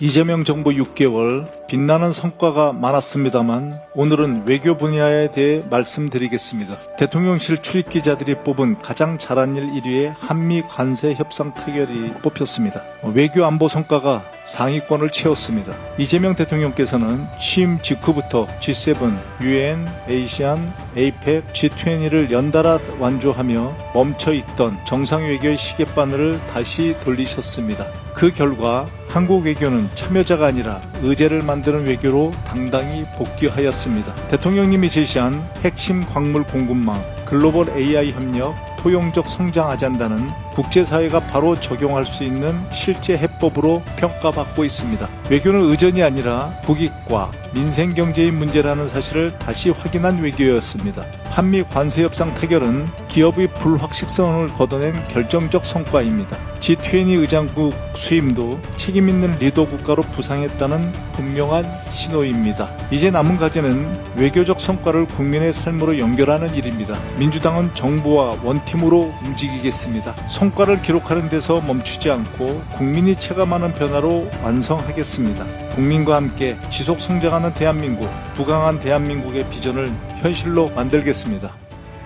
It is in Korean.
이재명 정부 6개월 빛나는 성과가 많았습니다만 오늘은 외교 분야에 대해 말씀드리겠습니다. 대통령실 출입 기자들이 뽑은 가장 잘한 일 1위에 한미 관세 협상 타결이 뽑혔습니다. 외교 안보 성과가 상위권을 채웠습니다. 이재명 대통령께서는 취임 직후부터 G7, UN, ASEAN, APEC, G20를 연달아 완주하며 멈춰있던 정상외교의 시계바늘을 다시 돌리셨습니다. 그 결과 한국 외교는 참여자가 아니라 의제를 만드는 외교로 당당히 복귀하였습니다. 대통령님이 제시한 핵심 광물 공급망, 글로벌 AI 협력, 포용적 성장 아젠다는 국제사회가 바로 적용할 수 있는 실제 해법으로 평가받고 있습니다. 외교는 의전이 아니라 국익과 민생 경제의 문제라는 사실을 다시 확인한 외교였습니다. 한미 관세 협상 타결은 기업의 불확실성을 걷어낸 결정적 성과입니다. G20 의장국 수임도 책임 있는 리더 국가로 부상했다는 분명한 신호입니다. 이제 남은 과제는 외교적 성과를 국민의 삶으로 연결하는 일입니다. 민주당은 정부와 원팀으로 움직이겠습니다. 성과를 기록하는 데서 멈추지 않고 국민이 체감하는 변화로 완성하겠습니다. 국민과 함께 지속 성장하는 대한민국, 부강한 대한민국의 비전을 현실로 만들겠습니다.